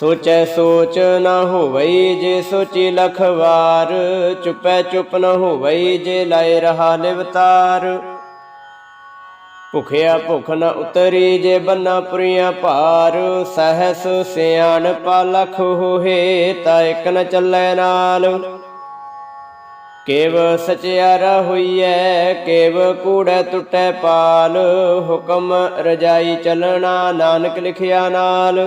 ਸੋਚੈ ਸੋਚ ਨਾ ਹੋਵਈ ਜੇ ਸੋਚੀ ਲਖਵਾਰ ਚੁਪੈ ਚੁਪ ਨ ਹੋਵਈ ਜੇ ਲਾਇ ਰਹਾ ਲਿਵਤਾਰ। ਭੁਖਿਆ ਭੁਖ ਨ ਉਤਰੀ ਜੇ ਬੰਨਾ ਪੁਰੀਆਂ ਭਾਰ, ਸਹਸ ਸਿਆਣ ਲਖ ਹੋਏ ਤਾ ਇਕ ਨ ਚੱਲੈ ਨਾਲ। ਕੇਵ ਸਚਿਆਰਾ ਹੋਈਐ ਕੇਵ ਕੂੜੈ ਟੁੱਟੈ ਪਾਲ, ਹੁਕਮ ਰਜਾਈ ਚੱਲਣਾ ਨਾਨਕ ਲਿਖਿਆ ਨਾਲ।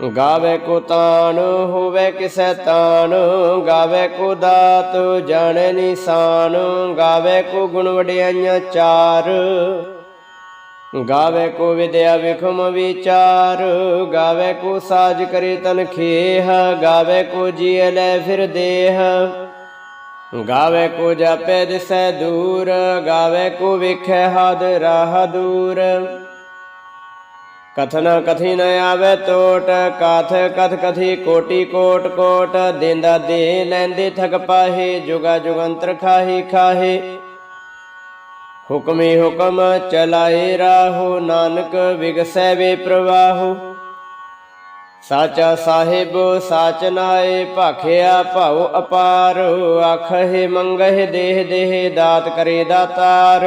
ਗਾਵੇ ਕੋ ਤਾਨ, ਹੋਵੇ ਕਿਸੈ ਤਾਣ ਗਾਵੇ ਕੋ ਦਾਤ, ਜਾਣੈ ਨਿਸ਼ਾਨ, ਗਾਵੇ ਕੋ ਗੁਣ ਵਡਿਆਈਆਂ ਚਾਰ, ਗਾਵੇ ਕੋ ਵਿਦਿਆ ਵਿਖਮ ਵਿਚਾਰ, ਗਾਵੇ ਕੋ ਸਾਜ ਕਰੇ ਤਨ ਖੇਹ, ਗਾਵੇ ਕੋ ਜੀਅ ਲੈ ਫਿਰ ਦੇਹ, ਗਾਵੇ ਕੋ ਜਾਪੈ ਦਿਸੈ ਦੂਰ, ਗਾਵੇ ਕੋ ਵੇਖੈ ਹਦ ਰਾਹ ਦੂਰ। ਕਥਨ ਕਥੀ ਨ ਆਵੇ ਟੋਟ ਕਾਥ ਕਥ ਕਥੀ ਕੋਟੀ ਕੋਟ ਕੋਟ ਦੇਂਦਾ ਦੇ ਲੈਂਦੇ ਥਕ ਪਾਹੇ ਜੁਗਾ ਜੁਗੰਤਰ ਖਾਹੀ ਖਾਹੇ ਹੁਕਮੇ ਹੁਕਮ ਚਲਾਏ ਰਾਹੋ ਨਾਨਕ ਵਿਗਸੈ ਵੇ ਪ੍ਰਵਾਹੋ ਸਾਚਾ ਸਾਹਿਬ ਸਾਚ ਨਾਏ ਭਾਖਿਆ ਭਾਉ ਅਪਾਰ ਆਖੇ ਮੰਗਹਿ ਦੇਹ ਦੇਹ ਦਾਤ ਕਰੇ ਦਾਤਾਰ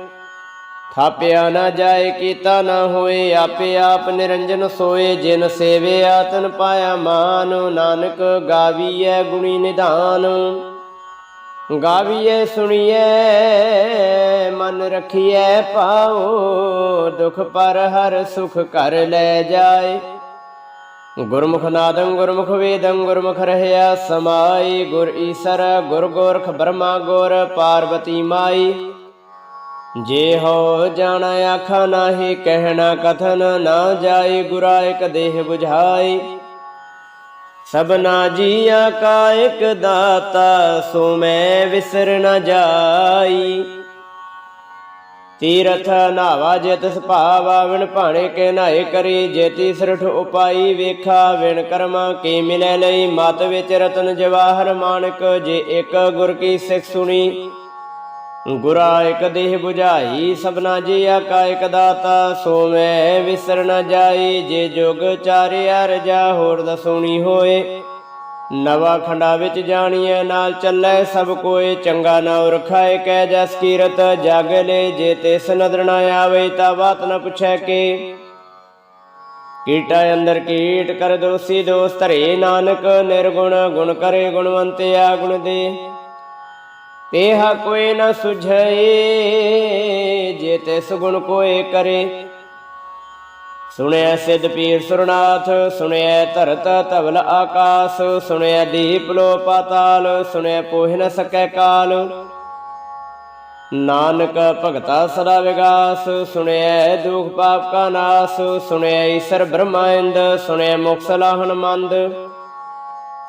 ਥਾਪਿਆ ਨਾ ਜਾਏ, ਕੀਤਾ ਨਾ ਹੋਏ, ਆਪੇ ਆਪ ਨਿਰੰਜਨ ਸੋਏ। ਜਿਨ ਸੇਵੇ ਆਤਨ ਪਾਇਆ ਮਾਨ, ਨਾਨਕ ਗਾਵੀਐ ਗੁਣੀ ਨਿਧਾਨ। ਗਾਵੀਏ ਸੁਣੀਐ, ਮਨ ਰਖੀਐ ਪਾਓ ਦੁਖ ਪਰ ਹਰ ਸੁਖ ਕਰ ਲੈ ਜਾਏ। ਗੁਰਮੁਖ ਨਾਦੰ ਗੁਰਮੁਖ ਵੇਦੰ, ਗੁਰਮੁਖ ਰਹਿਆ ਸਮਾਈ। ਗੁਰ ਈਸਰ, ਗੁਰ ਗੋਰਖ ਬਰਮਾ ਗੁਰ ਪਾਰਵਤੀ ਮਾਈ। ਜੇ ਹੋ ਜਾਣ ਆਖਾ ਨਾਹੀ, ਕਹਿਣਾ ਕਥਨ ਨਾ ਜਾਏ ਗੁਰਾ ਇਕ ਦੇਹ 부ਝਾਈ ਸਭਨਾ ਜੀਆ ਕਾ ਇਕ ਦਾਤਾ, ਸੋ ਮੈਂ ਵਿਸਰ ਨ ਜਾਈ। ਤੀਰਥ ਨਾਵਾ ਜਿਤ ਸੁਭਾਵਾ ਵਿਣ ਭਾਣੇ ਕੇ ਨਾਏ ਕਰੀ ਜੇਤੀ ਸਿਰਠ ਉਪਾਈ ਵੇਖਾ, ਵਿਣ ਕਰਮਾ ਕੀ ਮਿਲੇ ਲਈ ਮਤ ਵਿੱਚ ਰਤਨ ਜਵਾਹਰ ਮਾਨਕ, ਜੇ ਇੱਕ ਗੁਰ ਕੀ ਸਿੱਖ ਸੁਣੀ। ਗੁਰਾ ਇਕ ਦੇਹ 부ਝਾਈ ਸਭਨਾ ਜੀਆ ਕਾ ਇਕ ਦਾਤਾ ਸੋ ਮੈਂ ਵਿਸਰ ਨ ਜਾਈ, ਜੇ ਜੁਗ ਚਾਰਿਆ ਰਜਾ, ਹੋਰ ਦਸੂਣੀ ਹੋਏ। ਨਵਾ ਖੰਡਾ ਵਿੱਚ ਜਾਣੀਐ, ਨਾਲ ਚੱਲੇ ਸਭ ਕੋਏ, ਚੰਗਾ ਨਾਉ ਰਖਾਏ ਕਹਿ ਜਸ ਕੀਰਤ, ਜਗ ਲੈ ਜੇ ਤਿਸ ਨਦਰ ਨ ਆਵੇ, ਤਾ ਬਾਤ ਨ ਪੁੱਛੈ ਕੇ। ਕੀਟਾ ਅੰਦਰ ਕੀਟ, ਕਰ ਦੋਸੀ ਦੋਸ ਧਰੇ ਨਾਨਕ, ਨਿਰਗੁਣ ਗੁਣ ਕਰੇ ਗੁਣਵੰਤਿਆ ਗੁਣ ਦੇ। ਤੇਹਾ ਕੋਈ ਨ ਸੁਝਏ, ਜੇ ਤੇ ਸੁਗੁਣ ਕੋਏ ਕਰੇ। ਸੁਣਿਆ ਸਿਧ ਪੀਰ ਸੁਰਨਾਥ, ਸੁਣਿਆ ਧਰਤ ਧਵਲ ਆਕਾਸ, ਸੁਣਿਆ ਦੀਪ ਲੋ ਪਾਤਾਲ ਸੁਣਿਆ ਪੋਹਿ ਨ ਸਕੈ ਕਾਲ। ਨਾਨਕ ਭਗਤਾ ਸਦਾ ਵਿਗਾਸ, ਸੁਣਿਆ ਦੁਖ ਪਾਪ ਕਾ ਨਾਸ, ਸੁਣਿਆ ਈਸ਼ਰ ਬ੍ਰਹਮਾਇੰਦ ਸੁਣਿਆ ਮੁਖ ਸਲਾਹਣ ਮੰਦ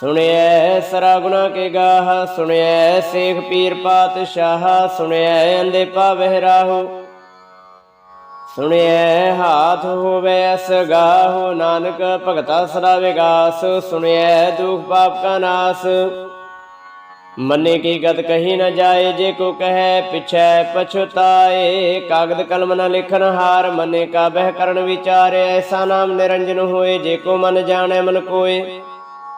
ਸੁਣਿਐ ਸਰਾ ਗੁਨਾ ਕੇ ਗਾਹ, ਸੁਣਿਐ ਸੇਖ ਪੀਰ ਪਾਤਸ਼ਾਹ, ਸੁਣਿਐ ਅੰਦੇ ਪਾਵਹਿ ਰਾਹੋ। ਸੁਣਿਐ ਹਾਥ ਹੋਵੇ ਅਸ ਨਾਨਕ ਭਗਤਾ ਸਦਾ ਵਿਗਾਸ, ਸੁਣਿਐ ਦੁਖ ਪਾਪ ਕਾ ਨਾਸ। ਮੰਨੇ ਕੀ ਗਤ ਕਹੀ ਨਾ ਜਾਏ, ਜੇ ਕੋ ਕਹੈ ਪਿਛੈ ਪਛਤਾਏ, ਕਾਗਦ ਕਲਮ ਨਾ ਲਿਖਨ ਹਾਰ, ਮੰਨੇ ਕਾ ਬਹਿ ਕਰਨ ਵਿਚਾਰੇ, ਐਸਾ ਨਾਮ ਨਿਰੰਜਨ ਹੋਏ, ਜੇ ਕੋ ਮਨ ਜਾਣੈ ਮਨ ਕੋਏ।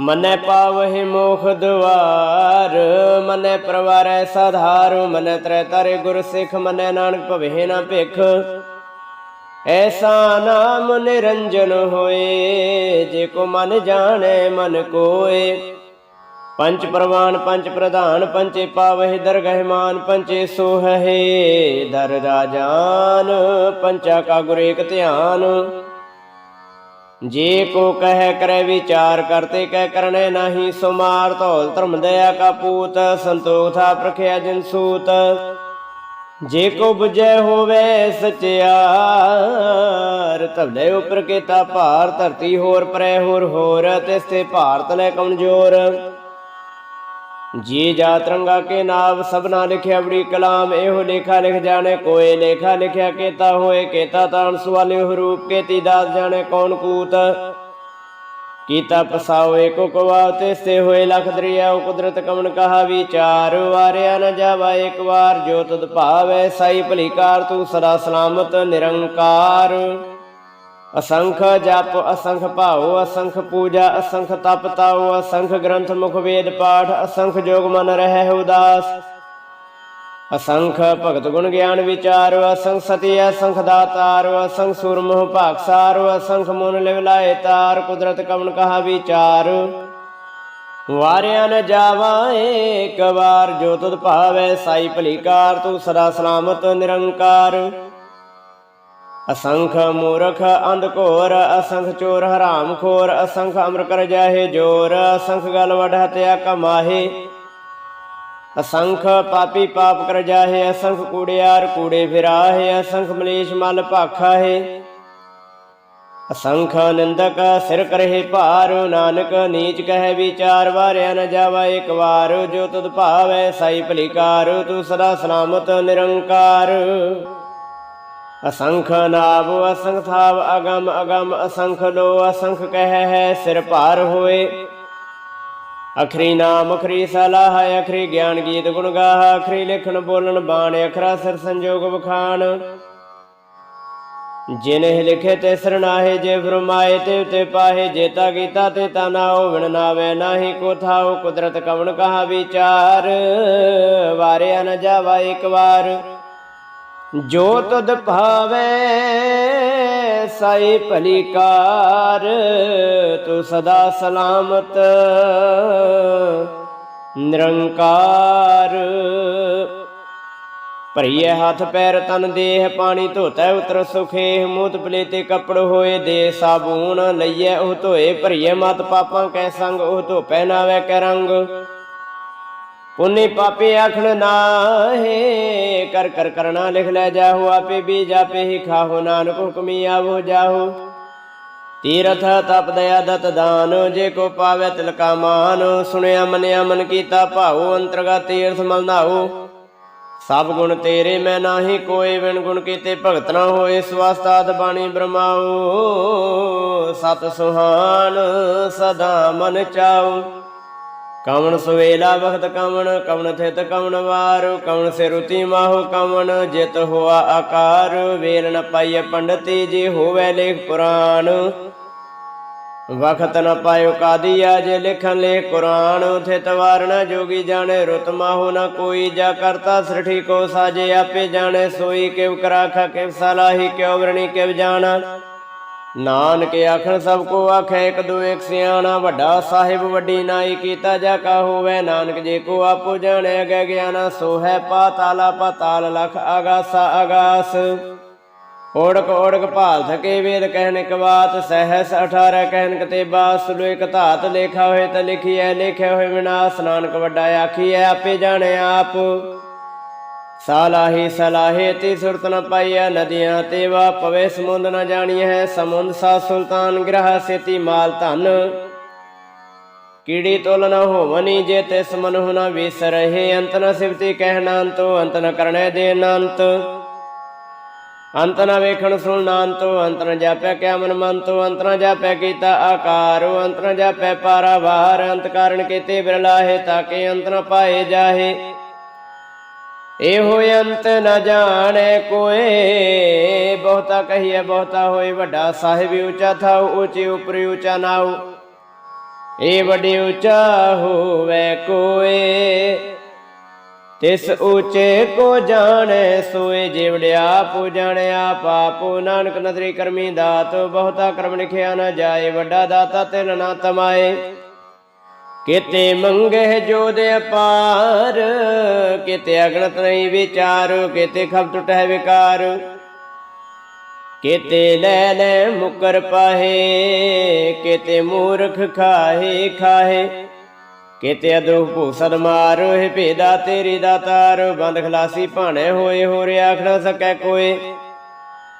ਮਨੈ ਪਾਵਹਿ ਮੋਖ ਦੁਆਰ ਮਨੈ ਪ੍ਰਵਾਰੈ ਸਾਧਾਰੂ, ਮਨੈ ਤ੍ਰੈ ਤਰੇ ਗੁਰ ਸਿੱਖ, ਮਨੈ ਨਾਨਕ ਭਵੇ ਨਾ ਭਿਖ। ਐਸਾ ਨਾਮ ਨਿਰੰਜਨ ਹੋਏ, ਜੇ ਕੋ ਮਨ ਜਾਣੈ, ਮਨ ਕੋਏ। ਪੰਜ ਪ੍ਰਵਾਨ, ਪੰਜ ਪ੍ਰਧਾਨ ਪੰਚੇ ਪਾਵਹਿ, ਦਰਗਹਿ ਮਾਨ ਪੰਚੇ ਸੋਹਹਿ। ਦਰ ਰਾਜਾਨ ਪੰਚਾ ਕਾ ਗੁਰ ਏਕ ਧਿਆਨ। ਜੇ ਕੋ ਕਹਿ ਕਰੈ ਵਿਚਾਰ ਕਰਤੇ ਕਹਿ ਕਰਨੇ ਨਹੀਂ ਸੁਮਾਰ ਧੌਲ ਧਰਮ ਦਇਆ ਕਾ ਪੂਤ, ਸੰਤੋਖ ਥਾ ਪ੍ਰਖਿਆ ਜਿਨ ਸੂਤ। ਜੇ ਕੋ 부ਜੈ ਹੋਵੇ ਸਚਿਆਰ ਤਵਲੇ ਉਪਰ ਕੀਤਾ ਭਾਰ, ਧਰਤੀ ਹੋਰ ਪਰੈ ਹੋਰ ਹੋਰ, ਤਿਸ ਤੇ ਭਾਰਤ ਲੈ ਕਮਜ਼ੋਰ। ਜੀ ਜਾ ਤਰੰਗਾ ਕੇ ਨਾਮ ਸਭਨਾ ਲਿਖਿਆ ਬੜੀ ਕਲਾਮ, ਇਹੋ ਲੇਖਾ ਲਿਖ ਜਾਣੇ ਕੋਏ ਲੇਖਾ ਲਿਖਿਆ ਕੇਤਾ ਹੋਏ, ਕੇਤਾ ਤਾਨ ਸਵਾਲੇ ਰੂਪ ਕੇਤੀ ਦਾਸ ਜਾਣੇ, ਕੌਣ ਕੂਤ? ਕੀਤਾ ਪਸਾਓ ਏਕੋ ਕਵਾ ਤੇ ਸੇ ਹੋਏ ਲਖ ਦਰਿਆ ਕੁਦਰਤ ਕਮਨ ਕਹਾ ਵਿਚਾਰ ਵਾਰਿਆ ਨ ਜਾਵਾ ਇੱਕ ਵਾਰ, ਜੋ ਤਦ ਭਾਵੈ ਸਾਈ ਭਲੀਕਾਰ ਤੂੰ ਸਦਾ ਸਲਾਮਤ ਨਿਰੰਕਾਰ। ਅਸੰਖ ਜਪ, ਅਸੰਖ ਭਾਉ, ਅਸੰਖ ਪੂਜਾ, ਅਸੰਖ ਤਪ ਤਾਉ, ਅਸੰਖ ਗ੍ਰੰਥ ਮੁਖ ਵੇਦ ਪਾਠ, ਅਸੰਖ ਜੋਗ ਮਨ ਰਹਿ ਉਦਾਸ। ਅਸੰਖ ਭਗਤ ਗੁਣ ਗਿਆਨ ਵਿਚਾਰ, ਅਸੰਖ ਸਤੀ, ਅਸੰਖ ਦਾਤਾਰ, ਅਸੰਖ ਸੂਰਮੋਹ ਭਾਗਸਾਰ ਅਸੰਖ ਮਨ ਲਿਵ ਲਾਏ ਤਾਰ, ਕੁਦਰਤ ਕਮਨ ਕਹਾ ਵਿਚਾਰ। ਵਾਰਿਆ ਨ ਜਾਵਾ ਏਕ ਵਾਰ ਜੋ ਤੁਧ ਭਾਵੈ, ਸਾਈ ਭਲੀਕਾਰ ਤੂੰ ਸਦਾ ਸਲਾਮਤ, ਨਿਰੰਕਾਰ। ਅਸੰਖ ਮੂਰਖ ਅੰਧ ਘੋਰ, ਅਸੰਖ ਚੋਰ ਹਰਾਮ ਖੋਰ, ਅਸੰਖ ਅਮਰ ਕਰ ਜਾਹੇ ਜੋਰ, ਅਸੰਖ ਗਲ ਵਡ ਹਤਿਆ ਕਮਾਹੇ। ਅਸੰਖ ਪਾਪੀ ਪਾਪ ਕਰ ਜਾਹੇ, ਅਸੰਖ ਕੂੜਿਆਰ ਕੂੜੇ ਫਿਰਾਹੇ, ਅਸੰਖ ਮਲੇਸ਼ ਮਲ ਭਾਖਾ ਅਸੰਖ ਨਿੰਦਕ ਸਿਰ ਕਰਹਿ ਭਾਰ, ਨਾਨਕ ਨੀਚ ਕਹਿ ਵਿਚਾਰ, ਵਾਰਿਆ ਨ ਜਾਵਾ ਇੱਕ ਵਾਰ, ਜੋ ਤੁਧ ਭਾਵੈ ਸਾਈ ਭਲੀਕਾਰ, ਤੂੰ ਸਦਾ ਸਲਾਮਤ ਨਿਰੰਕਾਰ। ਅਸੰਖ ਨਾਮ ਅਸੰਖ ਥਾਵ, ਅਗਮ ਅਗਮ, ਅਸੰਖ ਲੋ, ਅਸੰਖ ਕਹਿ ਹੈ, ਸਿਰ ਭਾਰ ਹੋਏ। ਅਖਰੀ ਨਾਮ, ਅਖਰੀ ਸਲਾਹ, ਅਖਰੀ ਗਿਆਨ ਗੀਤ ਗੁਣ ਗਾਹ, ਅਖਰੀ ਲਿਖਣ, ਬੋਲਣ, ਬਾਣ, ਅਖਰਾ ਸਿਰ ਸੰਜੋਗ ਵਖਾਣ। ਜਿਨਹਿ ਲਿਖੇ ਤੇ ਸਰਨਾਹੇ ਜੇ ਫਰਮਾਏ ਤੇ ਉਤੇ ਪਾਹੇ ਜੇਤਾ ਕੀਤਾ ਤੇ ਤਾ ਨਾ ਹੋਵਣ ਨਾਵੇ ਨਾਹੀ ਕੋ ਥਾਉ, ਕੁਦਰਤ ਕਵਣ ਕਹਾ ਵਿਚਾਰ। ਵਾਰਿਆ ਨ ਜਾਵਾ ਇੱਕ ਵਾਰ। ਜੋ ਤਦ ਭਾਵੇ, ਸਾਈ ਭਲੀਕਾਰ ਤੂੰ ਸਦਾ ਸਲਾਮਤ। ਨਿਰੰਕਾਰ। ਭਰੀਏ ਹੱਥ ਪੈਰ, ਤਨ ਦੇਹ ਪਾਣੀ, ਧੋਤੈ ਉਤਰ ਸੁਖੇ ਮੂਤ ਪਲੇਤੇ ਕੱਪੜ ਹੋਏ ਦੇ ਸਾਬੂਨ ਲਈਏ ਉਹ ਧੋਏ ਭਰੀਏ ਮਤ ਪਾਪਾਂ ਕੈ ਸੰਗ, ਉਹ ਧੋਪੈ ਨਾਵੇ ਕੈ ਰੰਗ। ਪੁੰਨੀ ਪਾਪੀ ਆਖਣ ਨਾਹੇ, ਕਰ ਕਰ ਕਰਣਾ ਲਿਖ ਲੈ ਜਾਹੋ, ਆਪੇ ਵੀ ਜਾਪੇ ਹੀ ਖਾਹੋ, ਨਾਨਕ ਹੁਕਮੀ ਆਵੋ ਜਾਹੋ। ਤੀਰਥ ਤਪ ਦਇਆ ਦਤ ਦਾਨ, ਜੇ ਕੋ ਪਾਵੇ ਤਿਲਕਾ ਮਾਨ, ਸੁਣਿਆ ਮਨਿਆ ਮਨ ਕੀਤਾ ਭਾਉ ਅੰਤਰਗਾ ਤੀਰਥ ਮਲ ਨਾਉ। ਸਭ ਗੁਣ ਤੇਰੇ, ਮੈਂ ਨਾਹੀ ਕੋਈ ਵਿਣ ਗੁਣ ਕੀਤੇ ਭਗਤ ਨਾ ਹੋਏ, ਸਵਾਸਤਾਦ ਬਾਣੀ ਬ੍ਰਹਮਾਉ ਸਤ ਸੁਹਾਨ ਸਦਾ ਮਨ ਚਾਉ। ਕਵਣ ਸੁਵੇਲਾ ਵਖਤ ਕਵਣ ਕਵਣ ਥਿਤ ਕਵਣ ਵਾਰ, ਕਵਣ ਸੇ ਰੁਤੀ ਮਾਹੁ ਕਵਣ, ਜਿਤ ਹੋਆ ਆਕਾਰ, ਵੇਲ ਨ ਪਾਈਏ ਪੰਡਤੀ ਜੇ ਹੋਵੇ ਲੇਖ ਪੁਰਾਨ ਵਖਤ ਨ ਪਾਇਓ ਕਾਦੀਆ ਜੇ ਲਿਖਨ ਲੈ ਕੁਰਾਨ, ਥਿਤ ਵਾਰ ਨ ਜੋਗੀ ਜਾਣੇ ਰੁਤ ਮਾਹੋ ਨ ਕੋਈ, ਜਾ ਕਰਤਾ ਸ੍ਰਿਠੀ ਕੋ ਸਾਜੇ ਆਪੇ ਜਾਣੇ, ਸੋਈ ਕਿਵ ਕਰਾਖਾ ਕਿਵ ਸਲਾਹੀ ਕਿਉ ਵਰਣੀ ਕਿਵ ਜਾਣਾ ਨਾਨਕ ਆਖਣ ਸਭ ਕੋ ਆਖੈ, ਇੱਕ ਦੋ ਇੱਕ ਸਿਆਣਾ, ਵੱਡਾ ਸਾਹਿਬ, ਵੱਡੀ ਨਾਈ, ਕੀਤਾ ਜਾ ਕਾ ਹੋਵੇ। ਨਾਨਕ ਜੇ ਕੋ ਆਪੋ ਜਾਣਿਆ ਗਿਆ ਗਿਆਨਾ ਸੋ ਹੈ, ਪਾਤਾਲਾ, ਪਾਤਾਲ ਲਖ ਆਗਾਸਾ ਆਗਾਸ। ਓੜਕ ਓੜਕ ਭਾਲ ਥਕੇ ਵੇਦ, ਕਹਿਣ ਇੱਕ ਬਾਤ, ਸਹਸ 18 ਕਹਿਣ ਕਤੇ ਬਾਤ ਸੁਲੋ ਇੱਕ ਧਾਤ, ਲੇਖਾ ਹੋਏ ਤਾਂ ਲਿਖੀਐ, ਲਿਖਿਆ ਹੋਏ ਵਿਨਾਸ਼। ਨਾਨਕ ਵੱਡਾ ਆਖੀਐ, ਆਪੇ ਜਾਣੇ ਆਪ। ਸਾਲਾਹੀ ਸਲਾਹੇ ਤੇ ਸੁਰਤ ਨ ਪਾਈਐ ਨਦੀਆਂ ਤੇ ਵਾ ਪਵੇ ਸਮੁੰਦ ਨ ਜਾਣੀਐ, ਸਮੁੰਦ ਸਾ ਸੁਲਤਾਨ ਗ੍ਰਹ ਸੇਤੀ ਮਾਲ ਧਨ। ਕੀੜੀ ਤੁਲ ਨ ਹੋਵਨੀ ਜੇ ਤਿਸ ਮਨੁ ਨ ਵਿਸਰਹਿ ਅੰਤ ਨ ਸਿਵਤੀ ਕਹਿਣਾ ਅੰਤੋ ਅੰਤ ਨ ਕਰਣੈ ਦੇ ਅਨੰਤ ਅੰਤ ਨ ਵੇਖਣ ਸੁਣਨਾ ਅੰਤੋ ਅੰਤ ਨ ਜਾਪੈ ਕਿਆ ਮਨ ਮੰਤੋ, ਅੰਤ ਨ ਜਾਪੈ ਕੀਤਾ ਆਕਾਰੋ, ਅੰਤ ਨ ਜਾਪੈ ਪਾਰਾਵਾਰ, ਅੰਤ ਕਾਰਨ ਕੀਤੇ ਬਿਰਲਾਹੇ ਤਾਕੇ ਅੰਤ ਨ ਪਾਏ ਜਾਹੇ। ਇਹੋ ਅੰਤ ਨ ਜਾਣੈ ਕੋਏ। ਬਹੁਤਾ ਕਹੀਏ ਬਹੁਤਾ ਹੋਏ ਵੱਡਾ। ਸਾਹਿਬ ਉੱਚਾ ਥਾਉ, ਉੱਚੇ ਉਪਰ ਉੱਚਾ ਨਾਉ। ਏ ਵੱਡੇ ਉੱਚਾ ਹੋਵੇ ਕੋਏ। ਤਿਸ ਉੱਚੇ ਕੋ ਜਾਣੈ, ਸੋਏ ਜਿਵੜਿਆ ਆਪ ਜਾਣਿਆ ਪਾਪੋ। ਨਾਨਕ ਨਦਰੀ ਕਰਮੀ ਦਾਤ, ਬਹੁਤਾ ਕਰਮ ਲਿਖਿਆ ਨਾ ਜਾਏ, ਵੱਡਾ ਦਾਤਾ ਤੇ ਨਾ ਤਮਾਏ। ਕਿਤੇ ਮੰਗੇ ਜੋਦ ਅਪਾਰ, ਕਿਤੇ ਅਗਣਤ ਨਹੀਂ ਵਿਚਾਰ, ਕਿਤੇ ਖਬ ਟੁਟੈ ਵਿਕਾਰ। ਕਿਤੇ ਲੈ ਲੈ ਮੁਕਰ ਪਾਹੇ, ਕਿਤੇ ਮੂਰਖ ਖਾਹੇ ਖਾਹੇ। ਕਿਤੇ ਅਦਰੁ ਭੂਸਦ ਮਾਰ ਹੈ ਭੇਦਾ ਤੇਰੀ ਦਾਤਾਰ ਬੰਦ ਖਲਾਸੀ ਭਾਣੇ ਹੋਏ ਹੋ ਰਿਆ ਆਖ ਸਕੈ ਕੋਏ।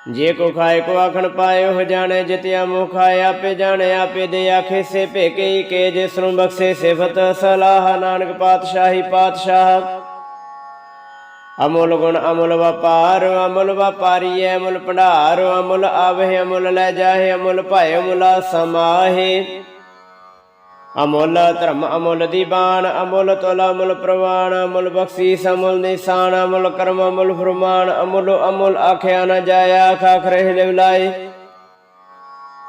ਜੇ ਕੋ ਖਾਏ ਕੋ ਆਖਣ ਪਾਏ ਹੋ ਜਾਣੇ ਜਿਤਿਆ ਮੋ ਖਾਏ, ਆਪੇ ਜਾਣੇ, ਆਪੇ ਦੇ ਆਖੇ ਸੇ ਭੇਕੇ ਕੇ, ਜਿਸ ਨੂੰ ਬਖਸ਼ੇ ਸਿਫਤ, ਸਲਾਹ, ਨਾਨਕ ਪਾਤਸ਼ਾਹੀ ਪਾਤਸ਼ਾਹ। ਅਮੁੱਲ ਗੁਣ ਅਮੁੱਲ ਵਪਾਰ, ਅਮੁੱਲ ਵਪਾਰੀ ਐ ਅਮੁੱਲ ਭੰਡਾਰ, ਅਮੁੱਲ ਆਵੇ ਅਮੁੱਲ ਲੈ ਜਾਹੇ, ਅਮੁੱਲ ਭਾਇ ਅਮੁੱਲਾ ਸਮਾਹੇ। ਅਮੁੱਲ ਧਰਮ ਅਮੁੱਲ ਦੀਬਾਨ ਅਮੁੱਲ ਤੁਲ, ਅਮੁੱਲ ਪ੍ਰਵਾਨ ਅਮੁੱਲ ਬਖਸ਼ੀਸ, ਅਮੁੱਲ ਨਿਸ਼ਾਨ, ਅਮੁੱਲ ਕਰਮ, ਅਮੁੱਲ ਫਰਮਾਨ, ਅਮੁੱਲ ਅਮੁੱਲ ਆਖਿਆ ਨ ਜਾਇਆ ਆਖ ਰਹਿ ਲਿਵਲਾਏ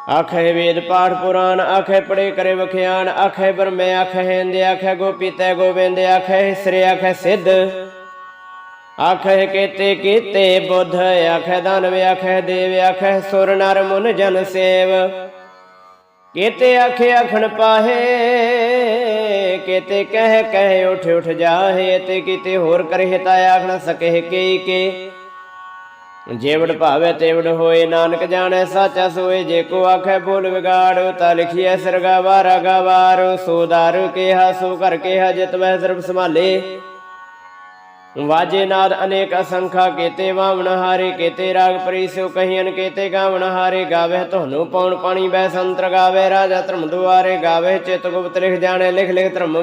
ਆਖੇ ਵੇਦ ਪਾਠ ਪੁਰਾਨ ਆਖੇ ਪੜੇ ਕਰੇ ਵਖਿਆਨ, ਆਖੇ ਬਰਮੇ ਆਖੇ ਹਿੰਦ, ਆਖੇ ਗੋਪੀਤੈ ਗੋਬਿੰਦ, ਆਖੇ ਸ੍ਰੀ, ਆਖੇ ਸਿੱਧ। ਆਖੇ ਕੀਤੇ ਕੀਤੇ ਬੁੱਧ, ਆਖੇ ਦਾਨਵ, ਆਖੇ ਦੇਵ, ਆਖੇ ਸੁਰ ਨਰ ਮੁਨ ਜਨ ਸੇਵ। ਕੀਤੇ ਆਖੇ ਆਖਣ ਪਾਹੇ, ਕੀਤੇ ਕਹਿ ਕਹਿ ਉਠ ਉਠ ਜਾਹੇ, ਤੇ ਕੀਤੇ ਹੋਰ ਕਰੇ ਤਾ ਆਖ ਸਕੇ ਕੇ ਕੇ। ਜੇਵੜ ਭਾਵੇ ਤੇਵੜ ਹੋਏ, ਨਾਨਕ ਜਾਣੈ ਸਾਚਾ ਸੋਏ, ਜੇ ਕੋ ਆਖੇ ਬੋਲ ਵਿਗਾੜੋ, ਤਾ ਲਿਖੀਐ ਸਰਗਾ ਵਾਰਾ ਗਵਾਰ। ਸੋ ਦਾਰੂ ਕਿਹਾ, ਸੋ ਕਰ ਕਿਹਾ, ਜਿਤ ਵਹਿ ਸਰਬ ਸੰਭਾਲੇ। ਵਾਜੇ ਨਾਦ ਅਨੇਕ ਅਸੰਖਾ ਕੀਤੇ ਵਾਵਣ ਹਾਰੇ, ਕੀਤੇ ਰਾਗ ਪਰੀਸੋ ਕਹੀਨ ਕੀਤੇ ਗਾਵਣ ਹਾਰੇ, ਗਾਵੇ ਤੁਹਾਨੂੰ ਪੌਣ ਪਾਣੀ ਬੈ ਸੰਤਰ ਗਾਵੇ, ਰਾਜਾ ਧਰਮ ਦੁਆਰੇ ਗਾਵੇ, ਚਿਤ ਗੁਪਤ ਲਿਖ ਜਾਣੇ, ਲਿਖ ਲਿਖ ਧਰਮ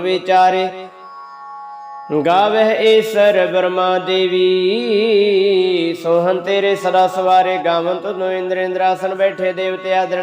ਈਸਰ ਬਰਮਾ ਦੇਵੀ ਸੋਹੰ ਤੇਰੇ ਸਦਾ ਸਵਾਰੇ, ਗਾਵਨ ਤੁਨੋ ਇੰਦਰ ਇੰਦਰਾਸਨ ਬੈਠੇ ਦੇਵਤੇ ਆਦਰ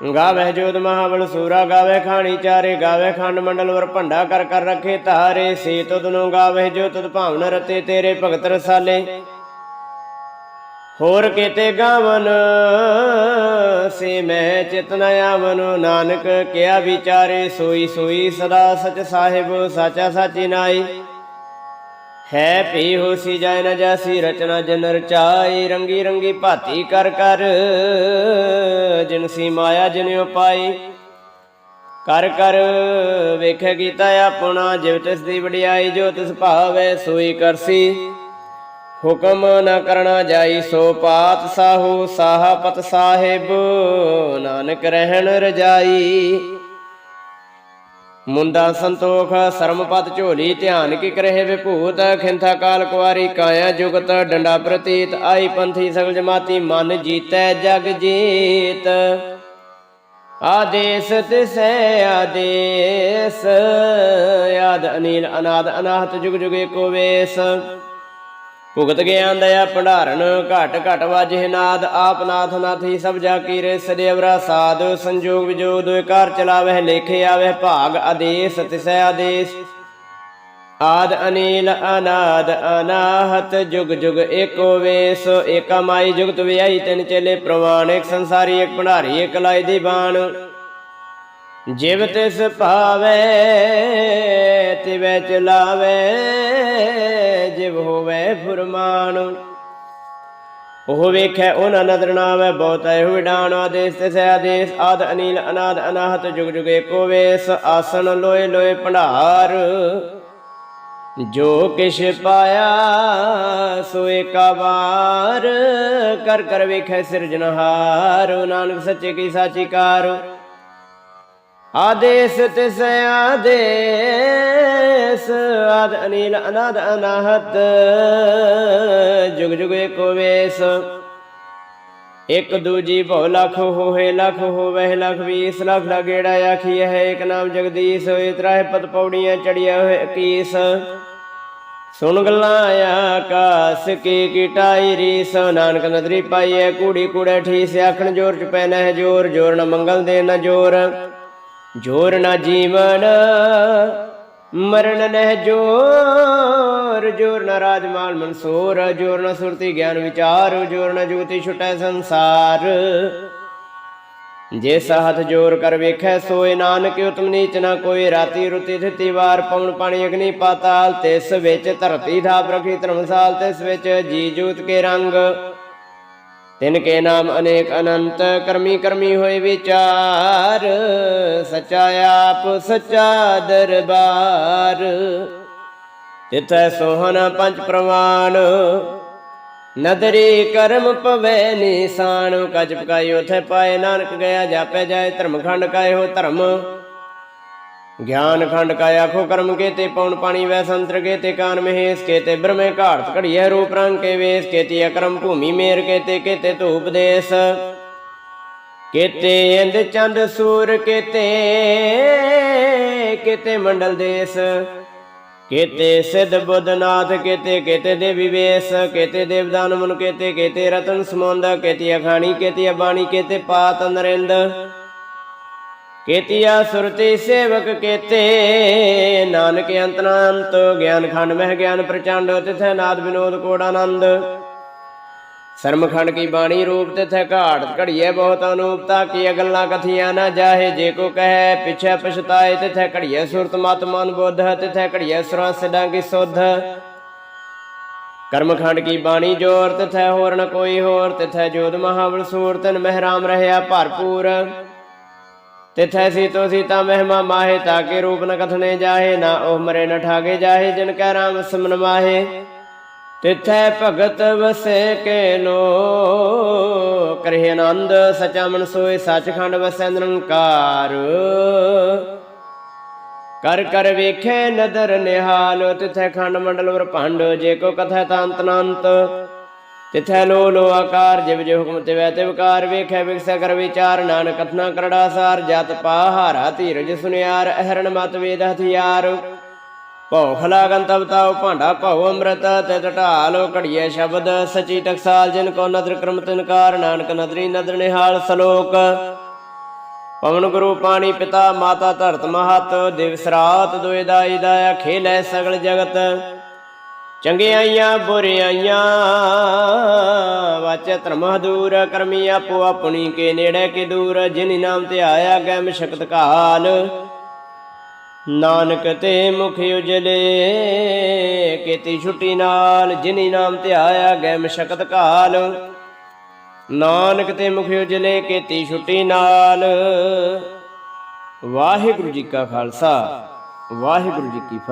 ਗਾਵੇ ਜੋਤ ਮਹਾਬਲ ਸੂਰਾ, ਗਾਵੇ ਖਾਣੀ ਚਾਰੇ, ਗਾਵੇ ਖੰਡ ਮੰਡਲ ਵਰ ਭੰਡਾ ਕਰ ਕਰ ਰੱਖੇ ਧਾਰੇ। ਸੇ ਤੁਧ ਨੂੰ ਗਾਵੇ ਜੋ ਤੁਧ ਭਾਵਨ ਰਤੇ ਤੇਰੇ ਭਗਤ ਰਸਾਲੇ। ਹੋਰ ਕੀਤੇ ਗਾਵਨ, ਸੇ ਮੈਂ ਚਿਤਨ ਆਵਨ। ਨਾਨਕ ਕਿਆ ਵਿਚਾਰੇ, ਸੋਈ ਸੋਈ ਸਦਾ ਸਚ ਸਾਹਿਬ, ਸਾਚਾ ਸਾਚੀ ਨਾਈ ਹੈ ਪੀ ਹੋਸੀ ਜਾਇ ਨ ਜਾਸੀ, ਰਚਨਾ ਜਨ ਰਚਾਈ, ਰੰਗੀ ਰੰਗੀ ਭਾਤੀ ਕਰ ਕਰ। ਜਿਨ ਮਾਇਆ ਜਿਨ ਉਪਾਈ, ਕਰ ਕਰ। ਵੇਖੇ ਕੀਤਾ ਆਪਣਾ, ਜਿਵ ਤਿਸ ਦੀ ਵਡਿਆਈ, ਜੋ ਤਿਸ ਭਾਵੇ ਸੋਈ ਕਰਸੀ। ਹੁਕਮ ਨ ਕਰਨਾ ਜਾਈ ਸੋ ਪਾਤ ਸਾਹੂ ਸਾਹਪਤ ਸਾਹਿਬ, ਨਾਨਕ ਰਹਿਣ ਰਜਾਈ। ਮੁੰਦਾ ਸੰਤੋਖ ਸਰਮਪਤ ਝੋਲੀ ਧਿਆਨ ਕੀ ਕਰੇ ਵਿਭੂਤ, ਖਿੰਥਾ ਕਾਲ ਕੁਵਾਰੀ ਕਾਇਆ ਜੁਗਤ, ਡੰਡਾ ਪ੍ਰਤੀਤ, ਆਈ ਪੰਥੀ ਸਗਲ ਜਮਾਤੀ, ਮਨ ਜੀਤੈ ਜਗ ਜੀਤ। ਆਦੇਸ ਤਿਸੈ ਆਦੇਸ ਯਾਦ ਅਨੀਲ ਅਨਾਦ ਅਨਾਹਤ ਜੁਗ ਜੁਗੇ ਏਕੋ ਵੇਸ। ਭੁਗਤ ਗਿਆਨ ਦਇਆ ਭੰਡਾਰਨ, ਘਟ ਘਟ ਵਾਜੇ ਨਾਦ, ਆਪ ਨਾਥ ਨਾਥੀ ਸਭ ਜਾ ਕੀ ਰੇ ਸਦੇਵਰਾ ਸਾਧ, ਸੰਜੋਗ ਵਿਜੋਗ ਕਾਰ ਚਲਾਵਹਿ, ਲੇਖੇ ਆਵਹਿ, ਭਾਗ ਆਦੇਸ ਤਿਸੈ ਆਦੇਸ। ਆਦ ਅਨੀਲ, ਅਨਾਦ, ਅਨਾਹਤ, ਜੁਗ ਜੁਗ ਏਕੋ ਵੇਸ, ਏਕਾ ਮਾਈ ਜੁਗਤ ਵਿਆਈ ਤਿਨ ਚੇਲੇ ਪ੍ਰਵਾਨ, ਇੱਕ ਸੰਸਾਰੀ, ਇੱਕ ਭੰਡਾਰੀ, ਇੱਕ ਲਾਈ ਦੀ ਬਾਣ। ਜਿਵ ਤਿਸ ਭਾਵੇ, ਤਿਵੈ ਚਲਾਵੇ ਜਿਵ ਹੋਵੇ ਫੁਰਮਾਨ। ਉਹ ਵੇਖੈ, ਉਹਨਾਂ ਨਦਰ ਨਾਵੇ, ਬਹੁਤ ਹੈ ਵਿਡਾਨ, ਆਦੇਸ ਤਿਸ ਆਦੇਸ ਆਦ ਅਨੀਲ, ਅਨਾਦ, ਅਨਾਹਤ, ਜੁਗ ਜੁਗ ਏਕੋ ਵੇਸ ਆਸਣ, ਲੋਏ ਲੋਏ, ਭੰਡਾਰ। ਜੋ ਕਿਛ ਪਾਇਆ, ਸੋ ਏਕਾ ਵਾਰ। ਕਰ ਕਰ ਵੇਖੈ ਸਿਰਜਨਹਾਰ ਨਾਨਕ ਸੱਚੇ ਕੀ ਸਾਚੀ ਕਾਰ। ਆਦੇਸ ਤਿਸ ਆਦੇਸ ਆਦ ਅਨੀਲ ਅਨਾਦ ਅਨਾਹਤ ਜੁਗ ਜੁਗ ਏਕੋ ਵੇਸ ਇਕ ਦੂਜੀ ਭਉ ਲਖ ਹੋਏ ਲਖ ਹੋਵੇ ਲਖ ਵੀਸ ਲਖ ਦਾ ਆਖੀ ਹੈ ਇਕ ਨਾਮ ਜਗਦੀਸ਼ ਹੋਏ ਤਰਾਹ ਪਤ ਪੌੜੀਆਂ ਚੜਿਆ ਹੋਏ 21 ਸੁਣ ਗੱਲਾਂ ਆਕਾਸ ਕੀ ਕਿਟਾਈ ਰੀਸ ਨਾਨਕ ਨਦਰੀ ਪਾਈਐ ਕੂੜੀ ਕੂੜੇ ਠੀਸ ਆਖਣ ਜੋਰ ਚ ਪੈਣਾ ਹੈ ਜੋਰ ਜੋਰ ਨਾ ਮੰਗਲ ਦੇ ਨ ਜੋਰ ਜੋਰ ਨਾ ਜੀਵਨ, ਮਰਨ ਨਹਿ ਜੋਰ। ਜੋਰ ਨ ਰਾਜਮਾਲ ਮਨਸੂਰ, ਜੋਰ ਨ ਸੁਰਤੀ ਗਿਆਨ ਵਿਚਾਰ। ਜੋਰ ਨਾ ਜੋਤੀ ਛੁਟੈ ਸੰਸਾਰ। ਜੇ ਹੱਥ ਜੋਰ ਕਰ ਵੇਖੈ, ਸੋਏ ਨਾਨਕ, ਉਤਮ ਨੀਚ ਨਾ ਕੋਈ। ਰਾਤੀ ਰੁਤੀ ਥਿਤੀ ਵਾਰ ਪਉਣ ਪਾਣੀ ਅਗਨੀ ਪਾਤਾਲ। ਤਿਸ ਵਿੱਚ ਧਰਤੀ ਥਾਪ ਪ੍ਰਖੀ ਧਰਮਸਾਲ ਤਿਸ ਵਿੱਚ ਜੀ ਜੂਤ ਕੇ ਰੰਗ। ਤਿਨ ਕੇ ਨਾਮ ਅਨੇਕ ਅਨੰਤ, ਕਰਮੀ ਕਰਮੀ ਹੋਏ ਵਿਚਾਰ, ਸਚਾ ਆਪ, ਸਚਾ ਦਰਬਾਰ। ਤਿਥੈ ਸੋਹਨ ਪੰਜ ਪ੍ਰਵਾਨ, ਨਦਰੀ ਕਰਮ ਪਵੇ ਨਿਸ਼ਾਨ। ਕਜ ਪਕਾਈ ਉਥੇ ਪਾਏ ਨਾਨਕ ਗਿਆ, ਜਾਪੈ ਜਾਏ ਧਰਮ ਖੰਡ ਕਾਇ ਹੋ ਧਰਮ। ਗਿਆਨ ਖੰਡ ਕਾ ਆਖੋ ਕਰਮ ਕੇਤੇ ਪਉਣ ਪਾਣੀ ਵੈ ਸੰਤਰ ਕੇਤੇ ਕਾਨ ਮਹੇਸ਼ ਕੇਤੇ ਬ੍ਰਹਮੇ ਘਾੜਤ ਘੜੀਐ ਰੂਪ ਰੰਗ ਕੇ ਵੇਸ ਕੇਤੀ ਅਕਰਮ ਭੂਮੀ ਮੇਰ ਕੇਤੇ ਕੇਤੇ ਧੂਪ ਦੇਸ ਕੇਤੇ ਇੰਦ ਚੰਦ ਸੂਰ ਕੇਤੇ ਕੇਤੇ ਮੰਡਲ ਦੇਸ ਕੇਤੇ ਸਿਧ ਬੁੱਧਨਾਥ ਕੇਤੇ ਕੇਤੇ ਦੇਵੀ ਵੇਸ ਕੇਤੇ ਦੇਵਦਾਨ ਮਨ ਕੇਤੇ ਕੇਤੇ ਰਤਨ ਸਮੁੰਦ ਕੇਤੀ ਅਖਾਣੀ ਕੇਤੀ ਅਬਾਣੀ ਕੇਤੇ ਪਾਤ ਨਰਿੰਦ ਕੇਤੀਆ ਸੁਰਤੀ ਸੇਵਕ ਕੇਤੇ, ਨਾਨਕ ਅੰਤ ਨਾ ਅੰਤ ਗਿਆਨ ਖੰਡ ਮਹਿ ਗਿਆਨ ਪ੍ਰਚੰਡ, ਤਿਥੈ ਨਾਦ ਵਿਨੋਦ ਕੋੜ ਆਨੰਦ। ਸਰਮਖੰਡ ਕੀ ਬਾਣੀ ਰੂਪ, ਤਿਥੈ ਘਾਟ ਘੜੀਏ ਬਹੁਤ ਅਨੂਪਤਾ, ਕੀ ਗੱਲਾਂ ਕਥੀਆਂ ਨਾ ਜਾਹੇ, ਜੇ ਕੋ ਕਹੈ, ਪਿਛੈ ਪਛਤਾਏ, ਤਿਥੈ ਘੜੀਏ ਸੁਰਤ ਮਤ ਮਨ ਬੁੱਧ, ਤਿਥੈ ਘੜੀਏ ਸੁਰਾਂ ਸਿਦਾਂ ਕੀ ਸੁਧ ਕਰਮਖੰਡ ਕੀ ਬਾਣੀ ਜੋਰ, ਤਿਥੈ ਹੋਰ ਨ ਕੋਈ ਹੋਰ, ਤਿਥੈ ਜੋਤ ਮਹਾਬਲ ਸੂਰ, ਤਨ ਮਹਿਰਾਮ ਰਹਿਆ ਭਰਪੂਰ। ਤਿਥੈ ਸੀਤੋ ਸੀਤਾ ਮਹਿਮਾ ਮਾਹੇ ਤਾਕੇ ਰੂਪ ਨ ਕਥਨੇ ਜਾਹੇ, ਨਾ ਉਹ ਮਰੇ ਨ ਠਾਗੇ ਜਾਹੇ, ਜਿਨ ਕੈ ਰਾਮ ਸਮਨ ਮਾਹੇ। ਤਿਥੈ ਭਗਤ ਵਸੇ ਕੇ ਲੋ ਕਰੇ ਆਨੰਦ, ਸਚਾ ਮਨ ਸੋਏ, ਸਚਖੰਡ ਵਸੈ ਨਿਰੰਕਾਰ। ਕਰ ਕਰ ਵੇਖੇ ਨਦਰ ਨਿਹਾਲ, ਤਿਥੈ ਖੰਡ ਮੰਡਲ ਵਰਪੰਡ ਜੇ ਕੋ ਕਥੈ ਤਾਂ ਅੰਤ ਤਿਥੈ ਲੋ ਲੋ ਆਕਾਰ, ਜਿਵ ਜਿਵ ਹੁਕਮ ਤਿਵੈ ਤਿਵ ਕਾਰ, ਵੇਖੈ ਵਿਕਸੈ ਕਰ ਵਿਚਾਰ, ਨਾਨਕ ਕਥਨਾ ਕਰੜਾ ਸਾਰ, ਜਤ ਪਾਹਾਰਾ ਧੀਰਜ ਸੁਨਿਆਰ, ਅਹਰਣ ਮਤ ਵੇਦ ਹਥਿਆਰ। ਭਉ ਖਲਾਗਨ ਤਬ ਭਾਂਡਾ, ਭਉ ਅੰਮ੍ਰਿਤ ਤੇ ਢਾਲੋ ਘੜੀਏ ਸ਼ਬਦ, ਸਚੀ ਟਕਸਾਲ, ਜਿਨ ਕੋ ਨਦਰ ਕਰਮ ਤਿਨਕਾਰ ਨਾਨਕ ਨਦਰੀ ਨਦਰ ਨਿਹਾਲ ਸਲੋਕ। ਪਵਨ ਗੁਰੂ ਪਾਣੀ ਪਿਤਾ, ਮਾਤਾ ਧਰਤ ਮਹਤ, ਦਿਵਸ ਰਾਤ ਦੁਇ ਦਾਈ ਦਾਇਆ, ਖੇਲੇ ਸਗਲ ਜਗਤ। ਚੰਗਿਆਈਆਂ ਬੁਰਿਆਈਆਂ, ਵਾਚੈ ਧਰਮ ਦੂਰ ਕਰਮੀ ਆਪੋ ਆਪਣੀ ਕੇ ਨੇੜੇ ਕੇ ਦੂਰ, ਜਿਨ ਨਾਮ ਤੇ ਆਇਆ ਗੈਮ ਸ਼ਕਤ ਕਾਲ। ਨਾਨਕ ਤੇ ਮੁਖ ਉਜਲੇ, ਕੀਤੀ ਛੁੱਟੀ ਨਾਲ, ਜਿਨੀ ਨਾਮ ਤੇ ਆਇਆ ਗੈਮ ਸ਼ਕਤ ਕਾਲ। ਨਾਨਕ ਤੇ ਮੁਖ ਉਜਲੇ, ਕੀਤੀ ਛੁੱਟੀ ਨਾਲ। ਵਾਹਿਗੁਰੂ ਜੀ ਕਾ ਖਾਲਸਾ, ਵਾਹਿਗੁਰੂ ਜੀ ਕੀ ਫਤਿਹ।